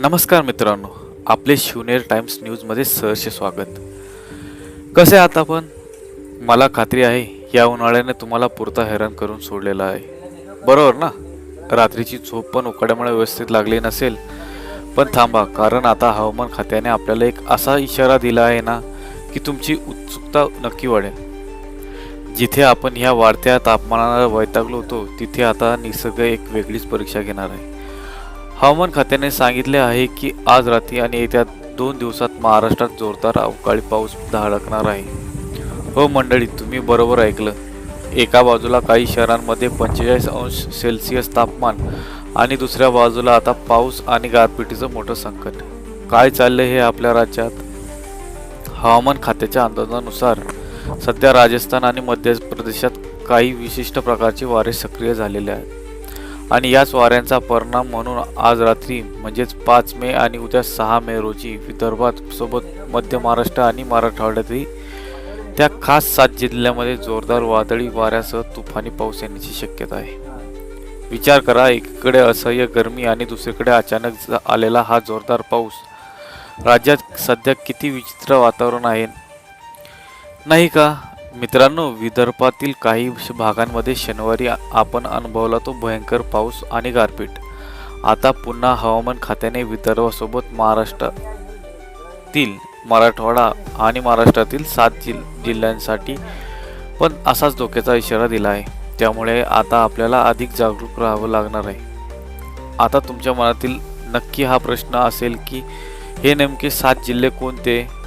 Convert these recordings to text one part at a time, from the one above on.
नमस्कार मित्रांनो आपले शिवनेर टाइम्स न्यूजमध्ये सहर्ष स्वागत. कसे आहात आपण? मला खात्री आहे या उन्हाळ्याने तुम्हाला पुरता हैराण करून सोडलेला आहे. बरोबर ना? रात्रीची झोप पण उकाड्यामुळे व्यवस्थित लागली नसेल. पण थांबा कारण आता हवामान खात्याने आपल्याला एक असा इशारा दिला आहे ना की तुमची उत्सुकता नक्की वाढेल. जिथे आपण ह्या वाढत्या तापमानाला वैतागलो होतो तिथे आता निसर्ग एक वेगळीच परीक्षा घेणार आहे. हवामान खात्याने सांगितले आहे की आज रात्री आणि येत्या दोन दिवसात महाराष्ट्रात जोरदार अवकाळी पाऊस धडकणार आहे. हो मंडळी तुम्ही बरोबर ऐकलं. एका बाजूला काही शहरांमध्ये पंचेचाळीस अंश सेल्सिअस तापमान आणि दुसऱ्या बाजूला आता पाऊस आणि गारपिटीचं मोठं संकट. काय चाललं हे आपल्या राज्यात? हवामान खात्याच्या अंदाजानुसार सध्या राजस्थान आणि मध्य प्रदेशात काही विशिष्ट प्रकारचे वारे सक्रिय झालेले आहेत. आणि याच वाऱ्यांचा परिणाम म्हणून आज रात्री म्हणजेच पाच मे आणि उद्या सहा मे रोजी विदर्भात सोबत मध्य महाराष्ट्र आणि मराठवाड्यातही त्या खास सात जिल्ह्यामध्ये जोरदार वादळी वाऱ्यासह तुफानी पाऊस येण्याची शक्यता आहे. विचार करा एकीकडे असह्य गरमी आणि दुसरीकडे अचानक आलेला हा जोरदार पाऊस. राज्यात सध्या किती विचित्र वातावरण आहे? नाही का? मित्रांनो विदर्भातील काही भागांमध्ये शनिवारी आपण अनुभवला तो भयंकर पाऊस आणि गारपीट. आता पुन्हा हवामान खात्याने विदर्भासोबत महाराष्ट्रातील मराठवाडा आणि महाराष्ट्रातील सात जिल जिल्ह्यांसाठी पण असाच धोक्याचा इशारा दिला आहे. त्यामुळे आता आपल्याला अधिक जागरूक राहावं लागणार आहे. आता तुमच्या मनातील नक्की हा प्रश्न असेल की हे नेमके सात जिल्हे कोणते?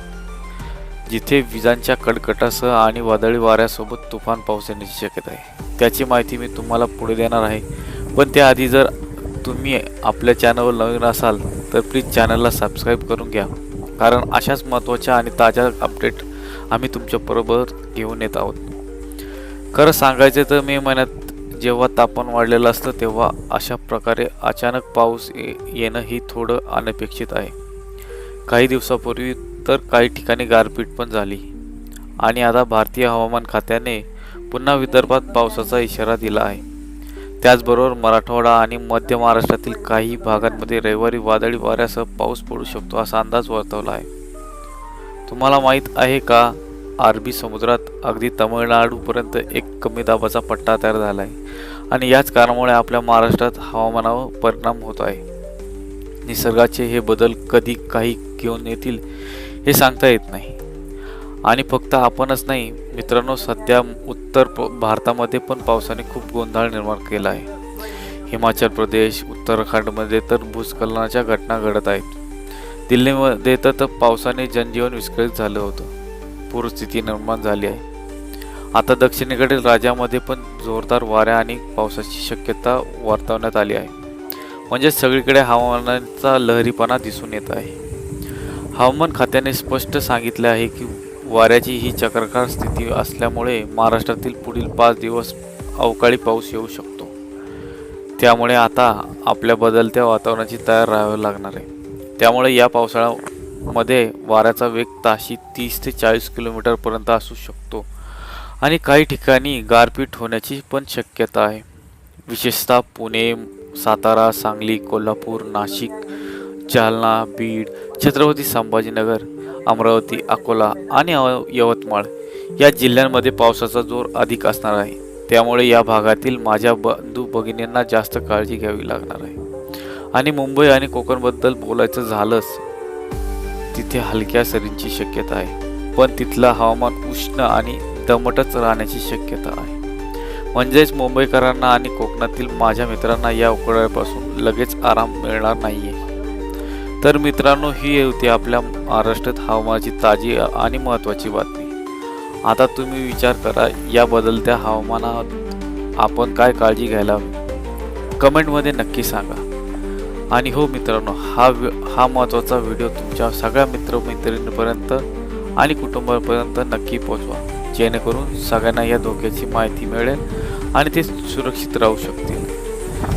जिथे विजांच्या कडकटासह आणि वादळी वाऱ्यासोबत तुफान पाऊस येण्याची शक्यता आहे. त्याची माहिती मी तुम्हाला पुढे देणार आहे. पण त्याआधी जर तुम्ही आपल्या चॅनलवर नवीन असाल तर प्लीज चॅनलला सबस्क्राईब करून घ्या. कारण अशाच महत्त्वाच्या आणि ताज्या अपडेट आम्ही तुमच्याबरोबर घेऊन येत आहोत. खरं सांगायचं तर मे महिन्यात जेव्हा तापमान वाढलेलं असतं तेव्हा अशा प्रकारे अचानक पाऊस ये येणं ही थोडं अनपेक्षित आहे. काही दिवसापूर्वी तर काही ठिकाणी गारपीट पण झाली. आणि आता भारतीय हवामान खात्याने पुन्हा विदर्भात पावसाचा इशारा दिला आहे. त्याचबरोबर मराठवाडा आणि मध्य महाराष्ट्रातील काही भागांमध्ये रविवारी वादळी वाऱ्यासह पाऊस पडू शकतो असा अंदाज वर्तवला आहे. तुम्हाला माहीत आहे का? अरबी समुद्रात अगदी तमिळनाडूपर्यंत एक कमी दाबाचा पट्टा तयार झाला आहे आणि याच कारणामुळे आपल्या महाराष्ट्रात हवामानावर परिणाम होत आहे. निसर्गाचे हे बदल कधी काही घेऊन येतील हे सांगता येत नाही. आणि फक्त आपणच नाही मित्रांनो सध्या उत्तर भारतामध्ये पण पावसाने खूप गोंधळ निर्माण केला आहे. हिमाचल प्रदेश उत्तराखंडमध्ये तर भूस्खलनाच्या घटना घडत आहेत. दिल्लीमध्ये तर पावसाने जनजीवन विस्कळीत झालं होतं. पूरस्थिती निर्माण झाली आहे. आता दक्षिणेकडील राज्यामध्ये पण जोरदार वाऱ्या आणि पावसाची शक्यता वर्तवण्यात आली आहे. म्हणजे सगळीकडे हवामानाचा लहरीपणा दिसून येत आहे. हवामान खात्याने स्पष्ट सांगितले आहे की वाऱ्याची ही चक्रकार स्थिती असल्यामुळे महाराष्ट्रातील पुढील पाच दिवस अवकाळी पाऊस येऊ शकतो. त्यामुळे आता आपल्या बदलत्या वातावरणाची तयार राहावे लागणार आहे. त्यामुळे या पावसाळ्यामध्ये वाऱ्याचा वेग ताशी तीस ते चाळीस किलोमीटरपर्यंत असू शकतो. आणि काही ठिकाणी गारपीट होण्याची पण शक्यता आहे. विशेषतः पुणे सातारा सांगली कोल्हापूर नाशिक जालना बीड छत्रपती संभाजीनगर अमरावती अकोला आणि यवतमाळ या जिल्ह्यांमध्ये पावसाचा जोर अधिक असणार आहे. त्यामुळे या भागातील माझ्या बंधू भगिनींना जास्त काळजी घ्यावी लागणार आहे. आणि मुंबई आणि कोकणबद्दल बोलायचं झालंच तिथे हलक्या सरींची शक्यता आहे. पण तिथलं हवामान उष्ण आणि दमटच राहण्याची शक्यता आहे. म्हणजेच मुंबईकरांना आणि कोकणातील माझ्या मित्रांना या उकड्यापासून लगेच आराम मिळणार नाही आहे तर मित्रांनो ही होती आपल्या महाराष्ट्रात हवामानाची ताजी आणि महत्त्वाची बातमी. आता तुम्ही विचार करा या बदलत्या हवामानात आपण काय काळजी घ्यायला हवी? कमेंटमध्ये नक्की सांगा. आणि हो मित्रांनो हा वि- हा महत्त्वाचा व्हिडिओ तुमच्या सगळ्या मित्रमैत्रिणींपर्यंत आणि कुटुंबापर्यंत नक्की पोचवा जेणेकरून सगळ्यांना या धोक्याची माहिती मिळेल आणि ते सुरक्षित राहू शकतील.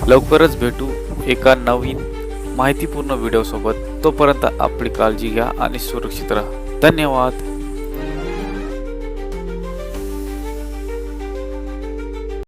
लवकरच भेटू एका नवीन माहितीपूर्ण व्हिडिओसोबत तोपर्यंत आपली काळजी घ्या आणि सुरक्षित राहा. धन्यवाद.